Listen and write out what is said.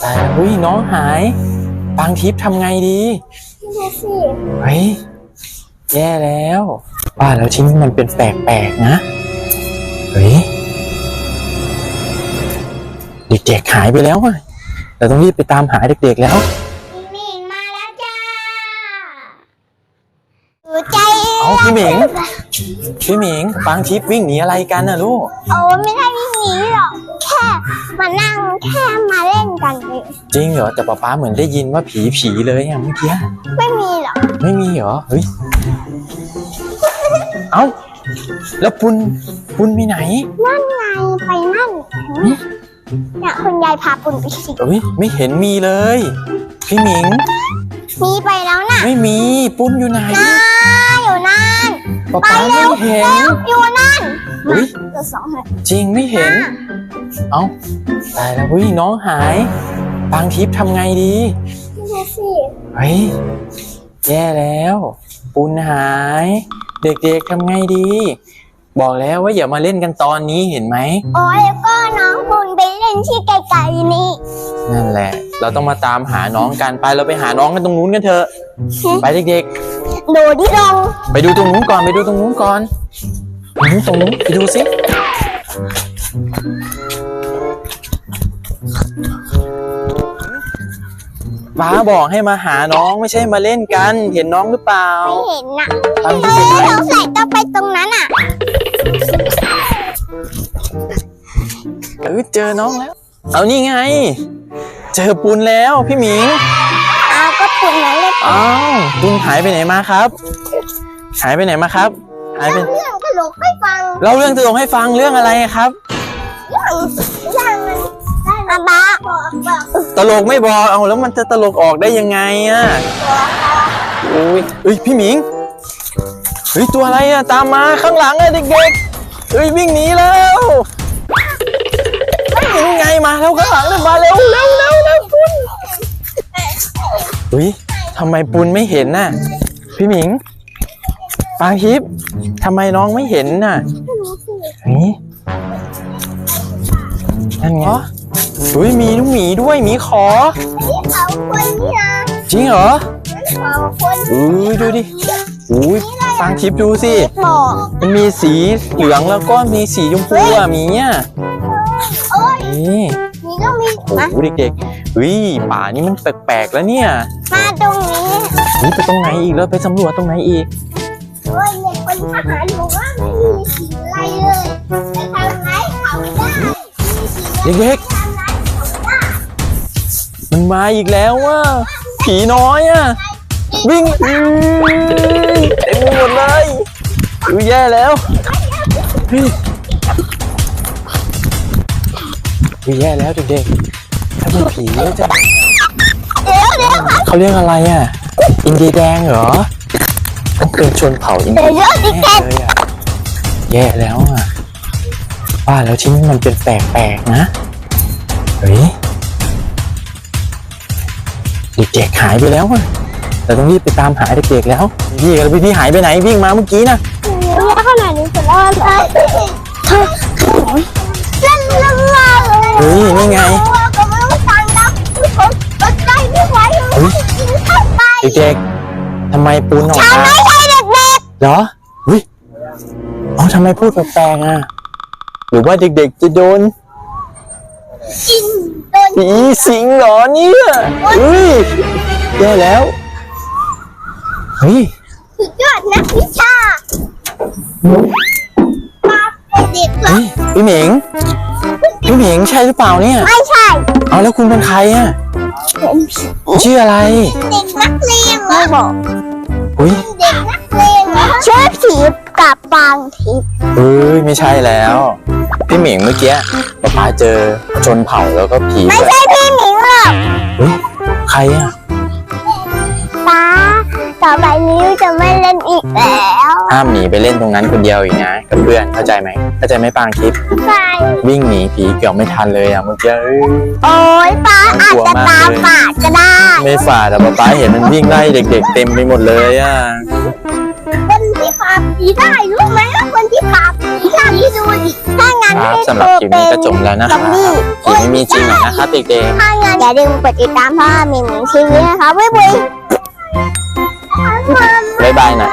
แต่เฮ้ยน้องหายบางทิพย์ทำไงดีดูสิเฮ้ยแย่แล้วว่าแล้วที่นี่มันเป็นแปลกๆนะเฮ้ยเด็กๆหายไปแล้วอะเราต้องรีบไปตามหาเด็กๆแล้วมิงมาแล้วจ้าหัวใจเอาพี่หมิงพี่หมิงบางทิพย์วิ่งหนีอะไรกันน่ะลูกโอ้ไม่ได้วิ่งหนีหรอกแค่มานั่งแค่มาเล่น กันเองจริงเหรอแต่ป๊าป๊าเหมือนได้ยินว่าผีผีเลยอะเมื่อกี้ไม่มีหรอกไม่มีเหรอเฮ้ยเอ้าแล้วปุนปุนไปไหนนั่นไงไปนั่นเนี่ยคุณยายพาปุณไปสิเอ้ยไม่เห็นมีเลย พี่หมิง มีไปแล้วน่ะ ไม่มีปุ้นอยู่ไหนน้าอยู่นั่นป๊าไปป๊าเร็ไม่วเห็นเร็วอยู่นั่นเฮ้ยตัวสองเลยจริงไม่เห็น เอ้าตายแล้วเฮ้ยน้องหาย บางทิพย์ทำไงดีดูสิเฮ้ยแย่แล้ว ปุนหาย เด็กๆทำไงดี บอกแล้วว่าอย่ามาเล่นกันตอนนี้เห็นไหมโอ้ยแล้วก็น้องปุณไปเล่นที่ไกลๆนี่ นั่นแหละ เราต้องมาตามหาน้องกันไปเราไปหาน้องกันตรงนู้นกันเถอะ ไปเด็กดูที่ลงๆไปดูตรงนู้นก่อนไปดูตรงนู้นก่อนตรงนู้นตรงนู้นไปดูสิ ป้าบอกให้มาหาน้องไม่ใช่มาเล่นกัน เห็นน้องหรือเปล่า ไม่เห็นน่ะบางเอที่อเห็นไหมสงสัยต้องไปตรงนั้นอะเออเจอน้องแล้ว เอานี่ไง เจอปุนแล้วพี่หมิงอ้าวก็ปุณนั้นเลยอ้าวปุนหายไปไหนมาครับ หายไปไหนมาครับหายไปเรื่องตลกให้ฟังเล่าเรื่องตลกให้ฟังเรื่องอะไรครับ เรื่องเรื่ องมันอาบ้าบอกบอกตลกไม่บอกเอาแล้วมันจะตลกออกได้ยังไงอะโอ้ยเฮ้ยพี่หมิงเฮ้ยตัวอะไรอะตามมาข้างหลังอะเด็กๆเฮ้ยวิ่งหนีแล้วยังไงมาแล้วข้างหลังเลยมาเร็วเร็วเร็วเร็วปุนเฮ้ยทำไมปุนไม่เห็นน่ะพี่หมิงปางทิพย์ทำไมน้องไม่เห็นน่ะเฮ้ยนั่นไง เฮ้ยมีลูกหมีด้วยหมีขอเขาคนนี่นะจริงเหรอเขาคนอุ้ยดูดิอุ้ยฟังทิปดูสิบอกมันมีสีเหลืองแล้วก็มีสีชมพูอะหมีอะโอ้ยนี่นี่ก็มีโอ้มาโหเด็กๆเฮ้ยป่านี้มันแปลกๆแล้วเนี่ยมาตรงนี้เฮ้ยไปตรงไหนอีกแล้วไปสำรวจตรงไหนอีกโอ้ยเด็กคนทหารบอกว่าไม่มีสีอะไรเลยไปทำร้ายเขาได้มีสีอะไรเด็กท มันมาอีกแล้วว่ะผีน้อยอะ วิ่งอืมเต็มหมดเลยอุ้ยแย่แล้วเฮ้ยแย่แล้วเด็กๆถ้าเป็นผีแล้วจะเดี๋ยวเดี๋ยวเขาเรียกอะไรอะ อินเดียแดงเหรอมันเป็นชนเผ่าอินเดียวยเดี๋ยวดิแน่แกเลยอะแย่แล้วอะว่าแล้วที่นี่มันเป็นแปลกๆนะเฮ้ย เด็กๆหายไปแล้วอะเราต้องรีบไปตามหาเด็กๆแล้วพี่กับพี่พี่หายไปไหนวิ่งมาเมื่อกี้นะเดี๋ยวขนาดนี้จะรอดเหรอเล่นเล่นเล่นเลยเฮ้ยนี่ไงก็ไม่ต้องฟังนะผมอดใจไม่ไหวเลยกินข้าวไปเด็กๆทำไมปูนออกฉันมาไม่ใช่เด็กเหรอเฮ้ยอ๋อทำไมพูดแปลกๆอะหรือว่าเด็กๆจะโดน ๆกินโดนผีสิงเหรอเนี่ยเฮ้ยแย่แล้ว เฮ้ย สุดยอดนักวิชามาเป็นเด็กเหรอเฮ้ย พี่เหมิงพี่เหมิงใช่หรือเปล่าเนี่ย ไม่ใช่เอาแล้วคุณเป็นใครอะ เป็นผีชื่ออะไร เด็กนักเรียนเหรอบอกอุ้ยเด็กนักเรียนเหรอชื่อผีกับบางทิพย์เฮ้ย ไม่ใช่แล้ว พี่เหมิงเมื่อกี้ป๊าป๊าเจอชนเผ่าแล้วก็ผีไม่ด้วยใช่พี่หมิงหรอกเฮ้ยใครอะป้าต่อไปนี้จะไม่เล่นอีกแล้วห้ามหนีไปเล่นตรงนั้นคนเดียวอีกนะกับเพื่อนเข้าใจไหมเข้าใจไหมปางทิพย์ใช่วิ่งหนีผีเกือบไม่ทันเลยอะเมื่อกี้เอ้ยโอ้ยป้าอาจจะตาฝาดก็ได้ ไม่ฝ่าแต่ป๊าป๊าเห็นมันวิ่งไล่เด็ก ๆ เต็มไปหมดเลยอะคนที่ปราบผีได้รู้ไหมว่าคนที่ปราบผีได้ดูดิถ้าไงงั้น ครับให้สำหรับคลิปนี้ก็จบแล้วนะคซรัอบมบี้ผีไม่มีจริงหรอกนะครับเด็กถ้างั้นอย่าลืมกดติดตามพ่อหมิงหมิงทีวีนะคะบ๊ายบายๆบ๊ายบายนะ